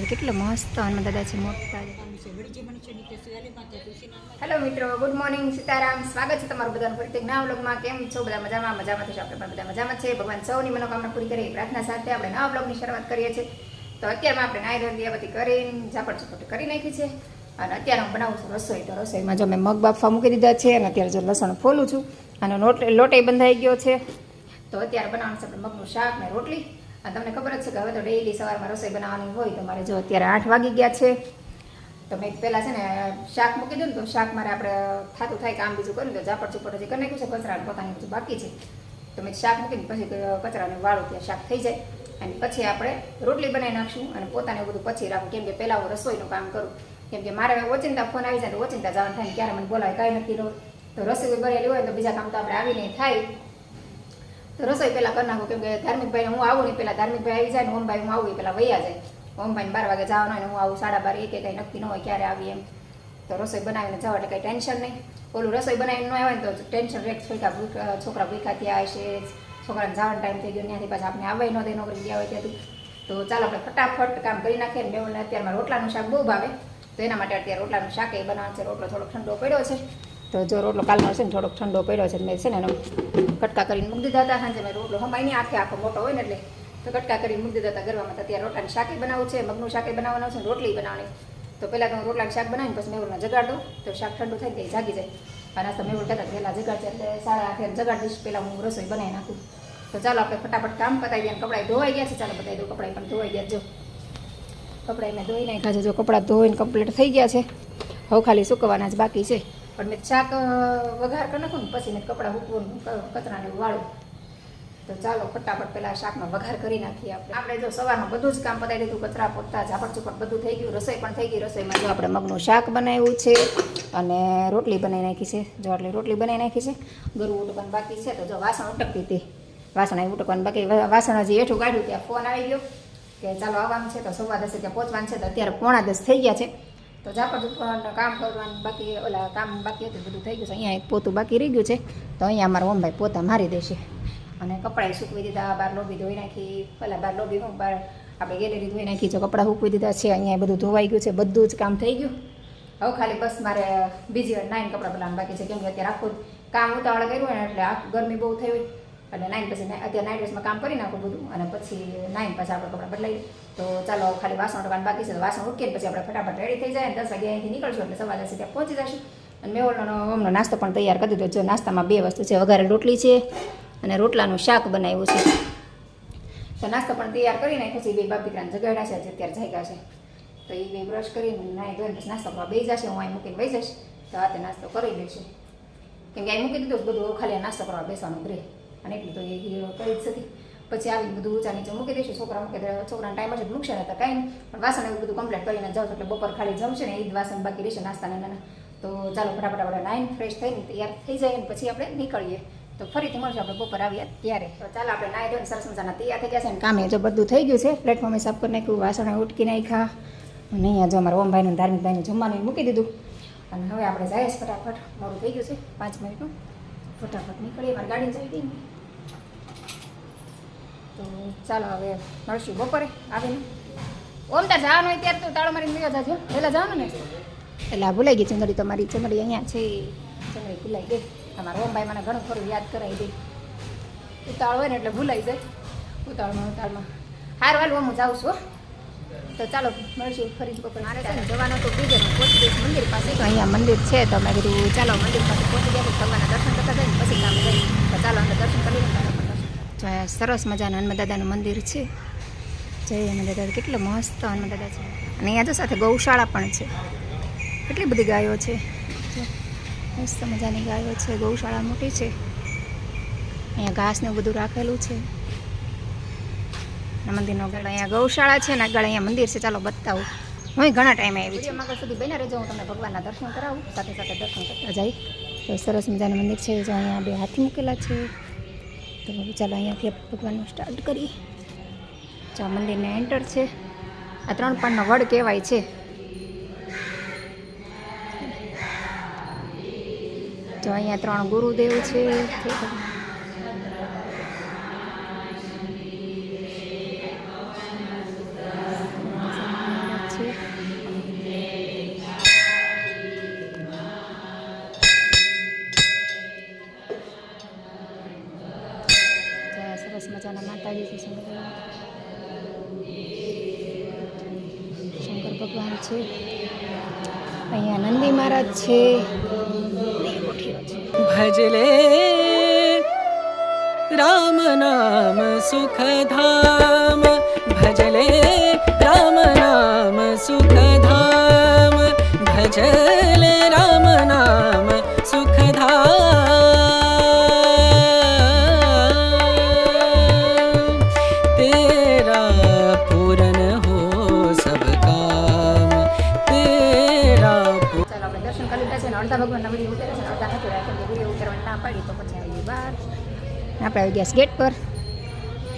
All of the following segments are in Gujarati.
દાદા કેટલો મસ્ત હનુમાન દાદા છે. મોટા હેલો મિત્રો ગુડ મોર્નિંગ સીતારામ. સ્વાગત છે તમારું બધાનું ફરી એક નવા વ્લોગમાં. કેમ છો? બધા મજામાં? મજામાં થશે આપણે પણ બધા મજામાં છે ભગવાન સૌની મનોકામના પૂરી કરી, પ્રાર્થના સાથે આપણે નવા બ્લોગની શરૂઆત કરીએ છીએ. તો અત્યારમાં આપણે નાઈ ધોઈ દિયાબતી કરીને ઝાપડ ઝપટ કરી નાખી છે. અને અત્યારે હું બનાવું છું રસોઈ. તો રસોઈમાં જો મેં મગ બાફવા મૂકી દીધા છે અને અત્યારે જો લસણ ફોલું છું અને લોટ લોટે બંધાઈ ગયો છે. તો અત્યારે બનાવવાનું છે આપણે મગનું શાક ને રોટલી. તમને ખબર જ છે કે હવે તો ડેઈલી સવારમાં રસોઈ બનાવવાની હોય તો મારે જો અત્યારે આઠ વાગી ગયા છે. તો મેં પહેલાં છે ને શાક મૂકી દઉં ને તો શાક મારે આપણે થતું થાય કામ બીજું કર્યું તો ઝાપડ ચુપડ હજી કરી નાખ્યું છે કચરા પોતાની બધું બાકી છે. તો મેં શાક મૂકીને પછી કચરાને વાળું ત્યાં શાક થઈ જાય. અને પછી આપણે રોટલી બનાવી નાખશું અને પોતાને બધું પછી રાખું. કેમ કે પહેલાં હું રસોઈનું કામ કરું. કેમ કે મારે ઓચિંતા ફોન આવી જાય તો ઓચિંતા જવાનું થાય ક્યારે મને બોલાય કાંઈ નથી ન તો રસોઈ બનેલી હોય તો બીજા કામ તો આપણે આવીને થાય. તો રસોઈ પહેલાં કરી નાખો. કેમ કે ધાર્મિકભાઈને હું આવું ને પહેલાં ધાર્મિકભાઈ આવી જાય ને ઓમભાઈ હું આવું એ પહેલાં વૈયા જાય. ઓમભાઈને બાર વાગે જવાનું હોય ને હું આવું, સાડા બાર એક કંઈ નક્કી ન હોય ક્યારે આવી એમ. તો રસોઈ બનાવીને જાઓ એટલે કંઈ ટેન્શન નહીં. ઓલું રસોઈ બનાવીને ન આવે ને તો ટેન્શન રેક છોકરા છોકરા ભૂખા ત્યાં હશે છોકરાને જવાનો ટાઈમ થઈ ગયો, ત્યાંથી પાછા આપણે આવે ન નોકરી ગયા હોય ત્યાંથી. તો ચાલો આપણે ફટાફટ કામ કરી નાખીએ ને મેવલને અત્યારમાં રોટલાનું શાક બહુ ભાવે. તો એના માટે અત્યારે રોટલાનું શાક એ બનાવવાનું છે. રોટલો થોડોક ઠંડો પડ્યો છે. તો જો રોટલો કાલનો છે ને થોડોક ઠંડો પડ્યો છે મેં છે ને એનો કટકા કરીને મૂકી દીધા હતા સાંજે મેં રોટલો હમાય નહીં આખે આખો મોટો હોય ને એટલે તો કટકા કરીને મૂકી દીધા હતા ગરવામાં તો અત્યારે રોટલાની શાકે બનાવવું છે, મગનું શાકે બનાવવાનું છે રોટલી બનાવવાની. તો પહેલાં તો હું રોટલાનું શાક બનાવીને પછી મેં જગાડ દઉં. તો શાક ઠંડુ થાય ત્યાં જાગી જાય. અને તમે એવું કહેતા પહેલાં જગાડશે એટલે સાડા આઠે જગાડ દઈશ, પહેલાં હું રસોઈ બનાવી નાખું. તો ચાલો આપણે ફટાફટ કામ પતાવી દઈએ કપડાં ધોવાઈ ગયા છે. ચાલો બતાવી દઉં કપડાં પણ ધોવાઈ ગયા જો કપડાં મેં ધોઈ નાખ્યા છે. જો કપડાં ધોઈને કમ્પ્લીટ થઈ ગયા છે. હવે ખાલી સુકવવાના જ બાકી છે. પણ મેં શાક વઘાર કરી નાખું ને પછી મેં કપડાં હૂકવું કચરાને વાળું. તો ચાલો, ફટાફટ પહેલાં શાકમાં વઘાર કરી નાખીએ આપણે. આપણે જો સવારમાં બધું જ કામ પતાવી દીધું, કચરા પોતા ઝાપડ ચુપડ બધું થઈ ગયું, રસોઈ પણ થઈ ગઈ, રસોઈમાં જો આપણે મગનું શાક બનાવ્યું છે અને રોટલી બનાવી નાખી છે. જો એટલે રોટલી બનાવી નાખી છે. ગરુ ઉટકવાનું બાકી છે, તો જો વાસણ ઉટકતી હતી. વાસણ આવી ઉટકવાનું બાકી. વાસણ હજી હેઠું કાઢ્યું, ત્યાં ફોન આવી ગયો કે ચાલો આવવાનું છે, તો સવા દસે ત્યાં પહોંચવાનું છે, તો અત્યારે પોણા દસ થઈ ગયા છે. તો ઝાપડ ચુપડ કામ કરવાનું બાકી ઓલા કામ બાકી હતું, બધું થઈ ગયું છે. અહીંયા એક પોતું બાકી રહી ગયું છે. તો અહીંયા અમારા ઓમભાઈ પોતા મારી દેશે. અને કપડાં સૂકવી દીધા બાર લોબી ધોઈ નાખી. પેલા બાર લોબી હું બાર આપણે ગેલેરી ધોઈ નાખી છે, કપડાં સૂકવી દીધા છે. અહીંયા બધું ધોવાઈ ગયું છે, બધું જ કામ થઈ ગયું. હવે ખાલી બસ મારે બીજી વાર નાઈન કપડાં બનાવવાનું બાકી છે. કેમ કે અત્યારે આખું કામ ઉતાવળ કર્યું ને એટલે આ ગરમી બહુ થઈ હોય. એટલે નાઈન પછી અત્યારે નાઇટ ડ્રેસમાં કામ કરી નાખું બધું. અને પછી નાઈન પછી આપણે કપડાં બદલાઈએ. તો ચાલો ખાલી વાસણ ઉઠવાનું બાકી છે. તો વાસણ ઉઠીએ પછી આપણે ફટાફટ રેડી થઈ જાય અને દસ વાગે અહીંથી નીકળશું એટલે સવા દસે ત્યાં પહોંચી જશું અને મેવડનો હમણાં નાસ્તો પણ તૈયાર કરી દીધો જો નાસ્તામાં બે વસ્તુ છે. વઘારે રોટલી છે અને રોટલાનું શાક બનાવ્યું છે. તો નાસ્તો પણ તૈયાર કરી નાખ્યો છે. બે બાપ દીકરાને જગાડ્યા છે. અત્યારે જાગ્યા છે. તો એ બે બ્રશ કરીને નાઈ ધોઈને નાસ્તો કરવા બેસી જશે. હું અહીં મૂકીને બેસી જઈશ. તો હાથે નાસ્તો કરી દઈશું કેમ કે અહીં મૂકી દીધું બધું ખાલી નાસ્તો કરવા બેસવાનું રહે. અને એટલું તો એ કરી જ હતી પછી આવી બધું ઊંચા નીચે મૂકી દઈશું, છોકરા મૂકી દે, છોકરાના ટાઈમ જ નુકસાન તો કાંઈ પણ વાસણ એવું બધું કમ્પ્લીટ કરીને જાઉં એટલે બપોર ખાલી જમશે ને એ જ વાસણ બાકી રહેશે નાસ્તા નાના. તો ચાલો ફટાફટ આપણે નાઈન ફ્રેશ થઈને તૈયાર થઈ જાય ને પછી આપણે નીકળીએ. તો ફરીથી મળશે આપણે બપોર આવીએ ત્યારે. તો ચાલો આપણે નાઈ ધોઈને સરસ મજાના તૈયાર થઈ ગયા છે અને કામે જો બધું થઈ ગયું છે. પ્લેટફોર્મે સાફ કરી નાખ્યું, વાસણ ઉટકી નાખ્યા. અને અહીંયા જો અમારા ઓમભાઈનું ધાર્મિકભાઈનું જમવાનું મૂકી દીધું. અને હવે આપણે જઈએ ફટાફટ. મોડું થઈ ગયું છે, પાંચ મિનિટનું. ફટાફટ નીકળીએ મારી ગાડી જઈ ગઈ તો ચાલો હવે મળશું બપોરે આવીને ઓમ તાર જવાનું હોય ત્યારે તો તાળો મારીને મેળા જાજો. પહેલાં જવાનું ને? એટલે આ ભૂલાઈ ગઈ ચંદડી તમારી ચંદડી અહીંયા છે. ચંદડી ભૂલાઈ ગઈ. તમારા ઓમભાઈ મને ઘણું ખરું યાદ કરાવી દે. ઉતાળ હોય ને એટલે ભૂલાઈ જાય. ઉતાળમાં ઉતાળમાં હાર વાલ હું જાઉં છું. તો ચાલો, મળશું ફરી બપોર. મારે છે જવાનું તો બીજે પહોંચી જઈશ મંદિર પાસે. તો અહીંયા મંદિર છે, તો મેં કીધું, ચાલો મંદિર પાસે પહોંચી ગયા ભગવાનના દર્શન કરતા જઈને પછી કામે જઈએ. તો ચાલો, અંદર દર્શન કરી લઈએ. સરસ મજાનું હનુમાદાદાનું મંદિર છે. જય હનુમાદાદા કેટલો મસ્ત હનુમાદાદા છે. અને અહીંયા તો સાથે ગૌશાળા પણ છે. કેટલી બધી ગાયો છે. મસ્ત મજાની ગાયો છે, ગૌશાળા મોટી છે. અહીંયા ઘાસને બધું રાખેલું છે. મંદિરનો આગળ અહીંયા ગૌશાળા છે ને આગળ અહીંયા મંદિર છે. ચાલો બતાવું. હું ઘણા ટાઈમે આવી છું. આગળ સુધી બને રહેજો. હું તમને ભગવાનના દર્શન કરાવું. સાથે સાથે દર્શન કરતા જઈ. તો સરસ મજાનું મંદિર છે. જો અહીંયા બે હાથી મૂકેલા છે. તો ચાલો અહીંયાથી ભગવાનનું સ્ટાર્ટ કરીએ. જો મંદિરને એન્ટર છે. આ ત્રણ પાનનો વડ કહેવાય છે. તો અહીંયા ત્રણ ગુરુદેવ છે. અહીંયા નંદી મહારાજ છે. ભજલે રામ નામ સુખધામ. ભજલે રામ નામ સુખધામ. ભજલે લીધા છે ને અડધા ભગવાનના વીડિયો ઉતારે છે ને અડધા નથી કે વીડિયો ના પાડી તો પછી આવી બહાર. આપણે આવી ગયા ગેટ પર.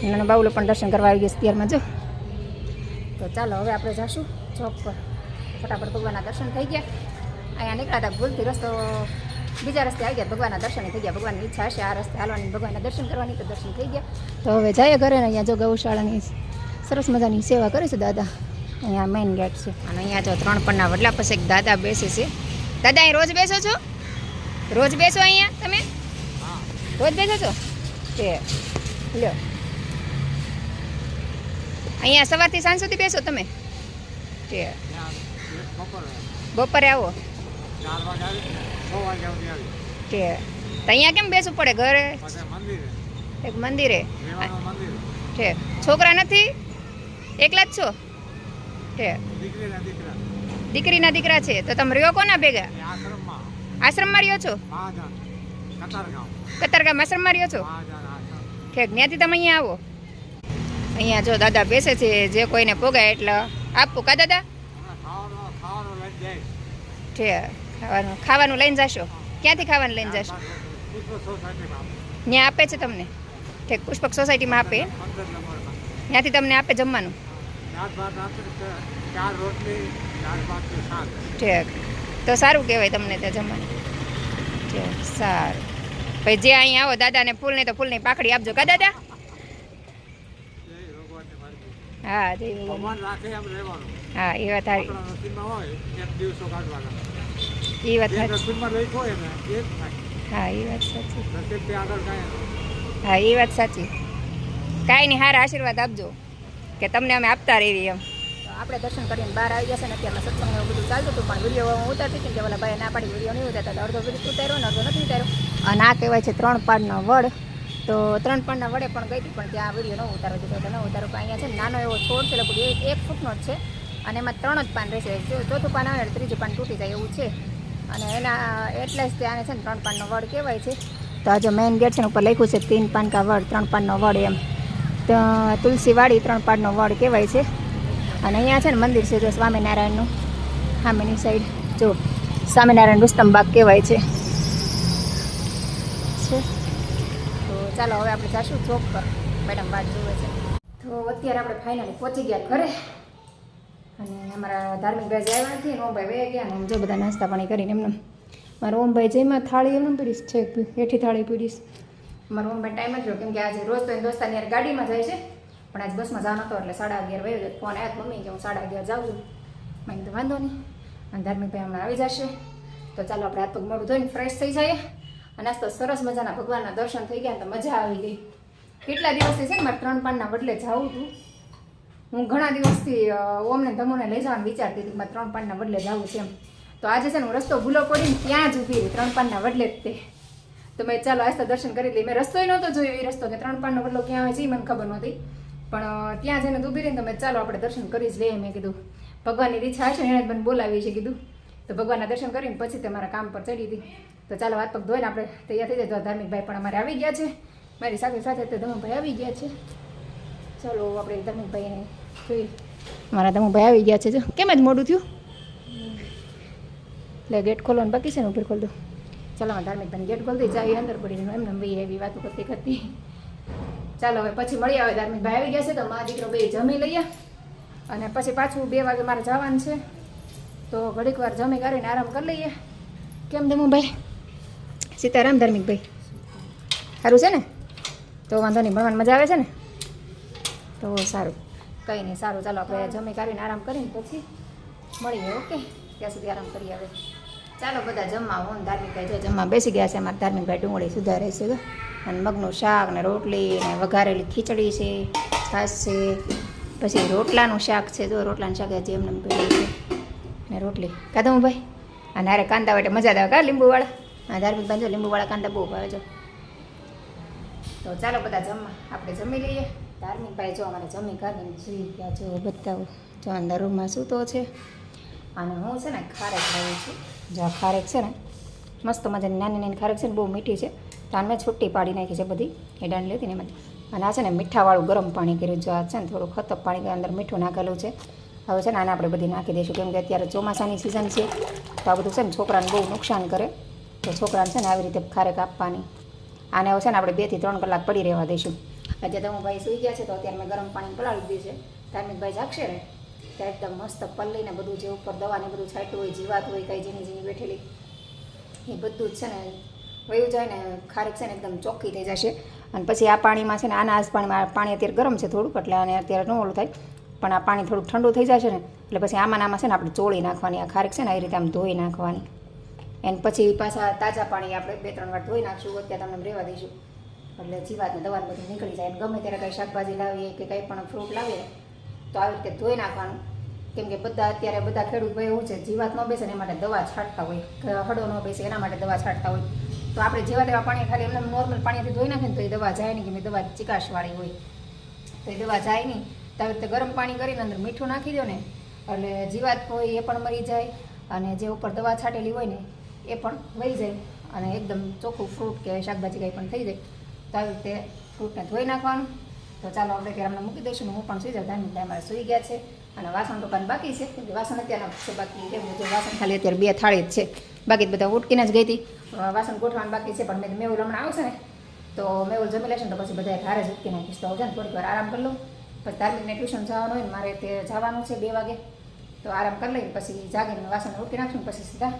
નાના બાઉલો પણ દર્શન કરવા આવી ગયા ત્યારમાં જો. તો ચાલો હવે આપણે જઈશું ચોક પર. ફટાફટ ભગવાનના દર્શન થઈ ગયા. અહીંયા નીકળ્યા હતા ભૂલથી રસ્તો, બીજા રસ્તે આવી ગયા, ભગવાનના દર્શન થઈ ગયા. ભગવાનની ઈચ્છા હશે આ રસ્તે હાલવાની, ભગવાનના દર્શન કરવાની તો દર્શન થઈ ગયા. તો હવે જઈએ ઘરે અહીંયા જો ગૌશાળાની સરસ મજાની સેવા કરે છે દાદા. અહીંયા મેઇન ગેટ છે. અને અહીંયા જો ત્રણ પન્ના વડલા પાસે એક દાદા બેસે છે. દાદા, અહીં રોજ બેસો છો? રોજ બેસો અહીંયા તમે? રોજ બેસો છો? તે લ્યો. અહીંયા સવારથી સાંજ સુધી બેસો તમે? તે બપોરે આવો. તે અહીંયા કેમ બેસવું પડે ઘરે? એક મંદિરે. છે છોકરા નથી? એકલા જ છો? છે દીકરીના દીકરા છે તો તમે રહ્યો કોના ભેગા? આશ્રમમાં. રહ્યો છો? કતારગામ. આશ્રમમાં રહ્યો છો? ઠીક ત્યાંથી તમે અહીંયા આવો. અહીંયા જો દાદા બેસે છે જે કોઈને પોગાય એટલે આપવું કા દાદા? ખાવાનું ખાવાનું લઈને જશો? ક્યાંથી ખાવાનું લઈને જશો? ત્યાં આપે છે તમને? ઠેક પુષ્પક સોસાયટીમાં આપે? ત્યાંથી તમને આપે જમવાનું? ઠીક. તો સારું કહેવાય તમને ત્યાં જમવાનું. સારું. પછી જે અહીંયા આવો દાદાને ફૂલ નહીં તો ફૂલની પાકડી આપજો. કા દાદા? હા જય ભગવાન. હા એ વાત સારી. એ વાત સાચી. હા એ વાત સાચી. હા એ વાત સાચી. કાંઈ નહીં હારા આશીર્વાદ આપજો. કે તમને અમે આપતા રહેવી એમ. આપણે દર્શન કરીને બહાર આવી જશે ને અત્યારમાં સત્સંગ એવું બધું ચાલતું હતું, પણ વીડિયો હું ઉતારતી હતી કે ઓલા ભાઈ ના પાડી, વીડિયો નહીં ઉતારતા અડધો વીડિયો ઉતાર્યો ને અડધો નથી ઉતાર્યો. અને આ કહેવાય છે ત્રણ પાડનો વડ. તો ત્રણ પાડના વડે પણ ગઈ હતી, પણ ત્યાં વીડિયો ન ઉતારો દીધો તો ન ઉતારો પણ અહીંયા છે નાનો એવો છોડ છે, લગભગ એક ફૂટનો જ છે, અને એમાં ત્રણ જ પાન રહેશે. જો ચોથું પાન આવે ને ત્રીજું પાન તૂટી જાય એવું છે. અને એના એટલે જ ત્યાં છે ને ત્રણ પાનનો વડ કહેવાય છે. તો આ જો મેઇન ગેટ છે ઉપર લખ્યું છે, તીન પાન કા વડ, ત્રણ પાનનો વડ એમ. તુલસીવાડી ત્રણ પાડનો વડ કહેવાય છે. અને અહીંયા છે ને મંદિર છે, જો સ્વામિનારાયણનું, સામેની સાઈડ જો સ્વામિનારાયણ રુસ્તમ બાગ કહેવાય છે. તો ચાલો હવે આપણે જાશું ચોક પર. મેડમ વાત જોવે છે. તો અત્યારે આપણે ફાઇનલી પહોંચી ગયા ઘરે. અને અમારા ધાર્મિક ભાઈ આવ્યા નથી ઓમભાઈ વે ગયા ને જો બધા નાસ્તા પાણી કરીને એમને મારા ઓમભાઈ જેમાં થાળી એમને પીડીશ છે, હેઠી થાળી પીડીશ. મારો મમ્મી ટાઈમ જ રહ્યો. કેમ કે આજે રોજ તો એની દોસ્તાની યાર ગાડીમાં જાય છે. પણ આજ બસમાં જવાનો હતો એટલે સાડા અગિયાર વયો જાય ફોન આવ્યો મમ્મી કે હું સાડા અગિયાર જાઉં છું. મેં કીધું, વાંધો નહીં. અને ધાર્મિકભાઈ હમણાં આવી જશે. તો ચાલો આપણે હાથ પગ મોડું ધોઈને ફ્રેશ થઈ જઈએ. અને આજ તો સરસ મજાના ભગવાનના દર્શન થઈ ગયા તો મજા આવી ગઈ. કેટલા દિવસથી છે ને મારે ત્રણ પાનના બદલે જાઉં હતું હું ઘણા દિવસથી ઓમને ધમોને લઈ જવાનું વિચારતી હતી મારે ત્રણ પાનના બદલે જાઉં છે એમ. તો આજે છે ને હું રસ્તો ભૂલો પડીને ત્યાં જ ઊભી ત્રણ પાનના બદલે જ તે. તો મેં ચાલો આસ્તા દર્શન કરી લઈ મેં રસ્તો નહોતો જોયો એ રસ્તો કે ત્રણ પાનનો બદલો ક્યાં આવે છે એ મને ખબર નહોતી. પણ ત્યાં જઈને તો ઊભી રહીને તો મેં ચાલો આપણે દર્શન કરી જ લઈએ મેં કીધું. ભગવાનની ઈચ્છા ને એણે મને બોલાવી છે કીધું. તો ભગવાનના દર્શન કરીને પછી તમારા કામ પર ચડી હતી તો ચાલો વાત પગ ધોઈને આપણે તૈયાર થઈ જાય. તો ધાર્મિક ભાઈ પણ અમારે આવી ગયા છે. મારી સાથે સાથે તો ધમુભાઈ આવી ગયા છે. ચાલો આપણે ધમુભાઈને જોઈએ. મારા ધમુભાઈ આવી ગયા છે જો. કેમ જ મોડું થયું? એટલે ગેટ ખોલવાનું બાકી છે ને ઉપર ખોલ દો. ચાલો ધાર્મિક ભાઈ ગેટ ખોલતી ચાવી અંદર પડી એમને ભાઈ, એવી વાતો કરતી કરતી. ચાલો, હવે પછી મળી આવે ધાર્મિક ભાઈ આવી ગયા છે, તો મા દીકરો બે જમી લઈએ અને પછી પાછું બે વાગે મારે જવાનું છે. તો ઘડીક વાર જમી કરીને આરામ કરી લઈએ. કેમ ધમુભાઈ સીતારામ ધાર્મિકભાઈ સારું છે ને? તો વાંધો નહીં ભણવાની મજા આવે છે ને? તો સારું. કંઈ નહીં, સારું. ચાલો, આપણે જમી કરીને આરામ કરીને પછી મળીએ, ઓકે? ત્યાં સુધી આરામ કરીએ હવે. ચાલો બધા જમવા હું ધાર્મિકભાઈ જો જમવા બેસી ગયા છે, અમારા ધાર્મિકભાઈ ડુંગળી સુધારે છે અને મગનું શાક ને રોટલી ને વઘારેલી ખીચડી છે, છાશ છે, પછી રોટલાનું શાક છે, જો. રોટલાનું શાક હજી એમને એમ છે. ને રોટલી. કાદમ ભાઈ? અને અરે કાંદા વાટે મજા આવે. કા લીંબુવાળા? હા ધાર્મિક જો લીંબુવાળા કાંદા બહુ ભાવે, જો. તો ચાલો બધા જમવા. આપણે જમી લઈએ. ધાર્મિક ભાઈ જો અમારે જમી કાઢીને સુઈ ગયા જો બતાવો. જો અંદર રૂમમાં સૂતો છે. અને હું છે ને ખારે ખાઉં છું. જો આ ખારેક છે ને, મસ્ત મજાની નાની નાની ખારેક છે ને, બહુ મીઠી છે. તો આને છૂટી પાડી નાખી છે બધી ડાંડી લેતી ને એમાંથી અને આ છે ને, મીઠાવાળું ગરમ પાણી કર્યું. જો આ છે ને, થોડું ખતપ પાણી અંદર મીઠું નાખેલું છે. હવે છે ને, આને આપણે બધી નાખી દઈશું. કેમ કે અત્યારે ચોમાસાની સિઝન છે, તો આ બધું છે ને, છોકરાને બહુ નુકસાન કરે. તો છોકરાને છે ને, આવી રીતે ખારેક આપવાની. આને હવે છે ને, આપણે બેથી ત્રણ કલાક પડી રહેવા દઈશું. અત્યારે તો હું ભાઈ સુઈ ગયા છે, તો અત્યારે મેં ગરમ પાણી પલાળી દીધું છે. ધાર્મિક ભાઈ જાગશે ને? ત્યાં એકદમ મસ્ત પલ્લીને બધું જે ઉપર દવાને બધું છાંટ્યું હોય, જીવાત હોય, કાંઈ જેની જેની બેઠેલી. એ બધું જ છે ને, વયું જાય ને, ખારેક છે ને એકદમ ચોખ્ખી થઈ જશે. અને પછી આ પાણીમાં છે ને, આના આસ પાણીમાં પાણી અત્યારે ગરમ છે થોડુંક, એટલે આને અત્યારે ન ઓલું થાય. પણ આ પાણી થોડુંક ઠંડુ થઈ જશે ને, એટલે પછી આમાં આમાં છે ને આપણે ચોળી નાખવાની, આ ખારેક છે ને એ રીતે આમ ધોઈ નાખવાની. એને પછી પાછા તાજા પાણી આપણે બે ત્રણ વાર ધોઈ નાખશું, અત્યારે તમને રહેવા દઈશું. એટલે જીવાતને દવાનું બધું નીકળી જાય. ગમે ત્યારે કંઈ શાકભાજી લાવીએ કે કંઈ પણ ફ્રૂટ લાવીએ તો આવી રીતે ધોઈ નાખવાનું. કેમ કે બધા અત્યારે બધા ખેડૂત ભાઈ એવું છે, જીવાત ન બેસે ને એ માટે દવા છાંટતા હોય હળો ન બેસે એના માટે દવા છાંટતા હોય. તો આપણે જેવા તેવા પાણી ખાલી એમને નોર્મલ પાણીથી ધોઈ નાખીને તો એ દવા જાય નહીં કે દવા ચિકાશવાળી હોય. તો એ દવા જાય નહીં. તો આવી રીતે ગરમ પાણી કરીને અંદર મીઠું નાખી દો ને, એટલે જીવાત હોય એ પણ મરી જાય અને જે ઉપર દવા છાંટેલી હોય ને, એ પણ વહી જાય અને એકદમ ચોખ્ખું ફ્રૂટ કે શાકભાજી કંઈ પણ થઈ જાય. તો આવી રીતે ફ્રૂટને ધોઈ નાખવાનું. તો ચાલો આપણે ત્યારે અમને મૂકી દઈશું હું પણ સુઈ જાઉં. ધાની ટાઈમ સુઈ ગયા છે અને વાસણ તો પણ બાકી છે. કેમ કે વાસણ અત્યારના છે બાકી. કેમ જો વાસણ ખાલી અત્યારે બે થાળી જ છે. બાકી બધા ઉટકીને જ ગઈ હતી. વાસણ ગોઠવાનું બાકી છે, પણ મેં મેહુલ હમણાં આવશે ને, તો મેહુલ જમી લેશે તો પછી બધા હારે જ ઉટકી નાખીશ તો ને થોડીક વાર આરામ કરી લઉં. પછી ધાર્મિકને ટ્યુશન જવાનું હોય ને, મારે તે જવાનું છે બે વાગે. તો આરામ કરી લઈને પછી જાગીને વાસણ ઉટકી નાખશું પછી સીધા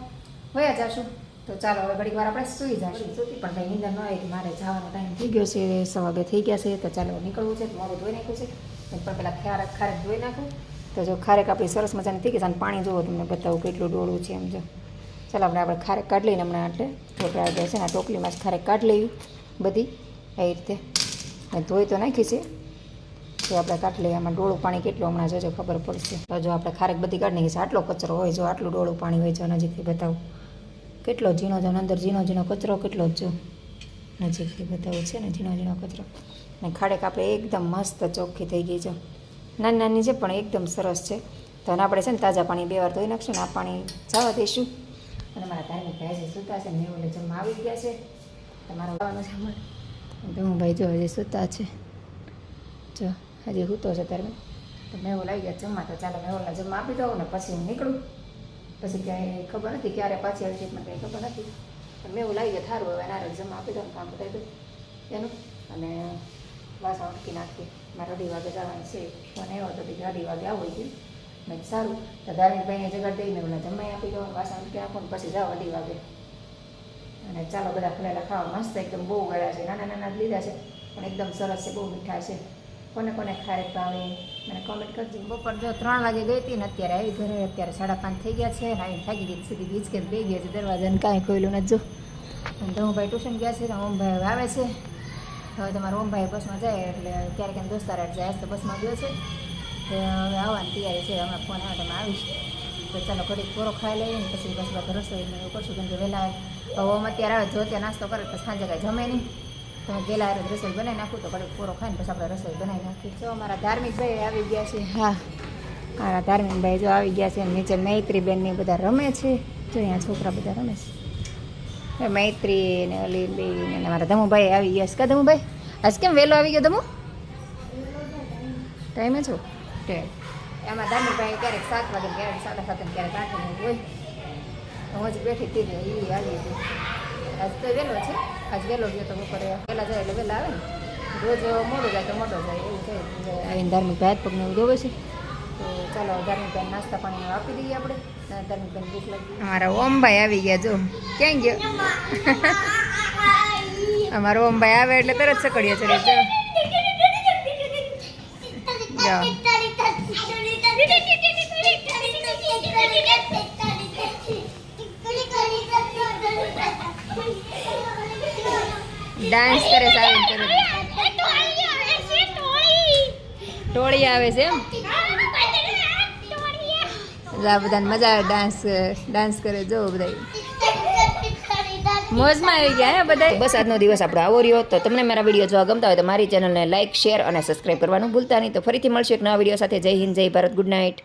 વયા જશું. તો ચાલો હવે ઘડીક વાર આપણે સુઈ જશું. સુતી પણ કંઈ નીંદર ન હોય કે મારે જવાનો ટાઈમ થઈ ગયો છે સવા બે થઈ ગયા છે, તો ચાલો નીકળવું છે, મોડું ધોઈ નાખ્યું છે. પણ પહેલાં ખારેક ખારેક ધોઈ નાખું. તો જો ખારેક આપણી સરસ મજાની થઈ ગઈ છે, અને પાણી જુઓ તમને બતાવું કેટલું ડોળું છે એમ જો. ચાલો આપણે આપણે ખારેક કાઢ લઈને હમણાં એટલે થોડા આપણે છે ને આ ટોપલીમાં જ ખારેક કાઢ લેવી બધી. એ રીતે ધોઈ તો નાખી છે. તો આપણે કાઢી લઈએ, આમાં ડોળું પાણી કેટલું હમણાં જોજો ખબર પડશે. તો જો આપણે ખારેક બધી કાઢી નાખી છે, આટલો કચરો હોય, જો આટલું ડોળું પાણી હોય, જો નજીકથી બતાવું. કેટલો ઝીણો જો અંદર ઝીણો ઝીણો કચરો કેટલો જો નજીકથી બતાવું છે ને, ઝીણો ઝીણો કચરો. ને ખાડેક આપણે એકદમ મસ્ત ચોખ્ખી થઈ ગઈ છે. નાની નાની છે, પણ એકદમ સરસ છે. તો આપણે છે ને તાજા પાણી બે વાર ધોઈ નાખશું ને આ પાણી જવા દઈશું. અને મારા ધાર્મિક ભાઈ હજી સૂતા છે ને એવું જમવા આવી ગયા છે. તમારો આવવાનું છે અમારે હું ભાઈ જો હજી સૂતા છે. જો હજી સૂતો છે ધાર્મિક તો મેં લાવી ગયા જમવા, તો ચાલો મેં જમવા આપી દઉં ને પછી હું નીકળું. પછી ક્યાંય ખબર નથી ક્યારે પાછી આવી છે કંઈ ખબર નથી. પણ મેં એવું લાવી ગયા થારું હવે નારળ જમા આપી દઉં કામ બતાવી દઉં. એનું. અને વાસણ અટકી નાખી. મારે અઢી વાગે જવાનું છે. ફોન આવ્યો તો બીજા અઢી વાગે આવું છે મેં સારું. તો ધાર્મિક ભાઈને જગાડ દઈને ઓલા જમાઈ આપી દઉં. વાસણ અટકી આપો ને પછી જાઓ અઢી વાગે. અને ચાલો બધા ખલેલા ખાવા મસ્ત એકદમ બહુ ગળ્યા છે. નાના નાના લીધા છે. પણ એકદમ સરસ છે. બહુ મીઠા છે. કોને કોને ખારેક ભાવે મને કોમેન્ટ કરજો. બપોર જો ત્રણ વાગે ગઈ હતી ને અત્યારે આવી ઘરે, અત્યારે સાડા પાંચ થઈ ગયા છે ને આવીને થાકી ગઈ સીધી બીજ કે બે ગયા છે, દરવાજાને કાંઈ ખોયલું નથી જો. અને ધમુભાઈ ટ્યુશન ગયા છે ઓમ ઓમભાઈ આવે છે. હવે તમારો ઓમભાઈ બસમાં જાય એટલે ક્યારેક એમ દોસ્તાર જાય તો બસમાં ગયો છે. તો હવે આવવાની તૈયારી છે, હમણાં ફોન આવે તમે આવીશ. તો ચાલો ઘડીક પૂરો ખાઈ લઈએ ને પછી બસ બધા રસોઈ કરશું કેમ કે વહેલા હવે અત્યારે આવે, જો ત્યાં નાસ્તો કરે તો સાંજે કાંઈ જમે નહીં. તમે હારે રસોઈ બનાવી નાખું તો કડક પૂરો ખાઈને પછી આપણે રસોઈ બનાવી નાખીએ જો અમારા ધાર્મિક ભાઈ આવી ગયા છે હા મારા ધાર્મિક ભાઈ જો આવી ગયા છે નીચે મૈત્રી બેન ને બધા રમે છે જો અહીંયા છોકરા બધા રમે છે મૈત્રી ને અલીબેન ને મારા ધમુભાઈ આવી ગયા છે કા ધમુભાઈ આજ કેમ વહેલો આવી ગયો ધમુ ટાઈમે છો તે એમાં ધાર્મિકભાઈ ક્યારેક સાત વાગે ક્યારેક સાડા સાત ક્યારેક આઠ વાગે હોય હું જ બેઠી હતી એ આવી હતી આજ તો વહેલો છે. આજ વહેલો ગયો તો બપોરે વહેલા જાય એટલે વહેલા આવે ને. રોજ મોડો જાય તો મોડો જાય એવું છે. આવીને ધાર્મિક ભાઈ પગને ધોવે છે. તો ચાલો ધાર્મિક બેન નાસ્તા પાણી આપી દઈએ આપણે. ધાર્મિક બેન ભૂખ લાગી. અમારા ઓમભાઈ આવી ગયા જો. ક્યાં ગયો? અમારો ઓમભાઈ આવે એટલે તરત સકડીએ ચડે. જો. ડાન્સ કરે સારું આવીને ટોળી આવે છે એમ? આ બધાને મજા આવે ડાન્સ ડાન્સ કરે જો બધા મોજમાં આવી ગયા હે બધા બસ આજનો દિવસ આપણો આવો રહ્યો. તો તમને મારા વીડિયો જોવા ગમતા હોય તો મારી ચેનલને લાઇક શેર અને સબસ્ક્રાઇબ કરવાનું ભૂલતા નહીં. તો ફરીથી મળશે એક નવા વીડિયો સાથે. જય હિન્દ, જય ભારત ગુડ નાઇટ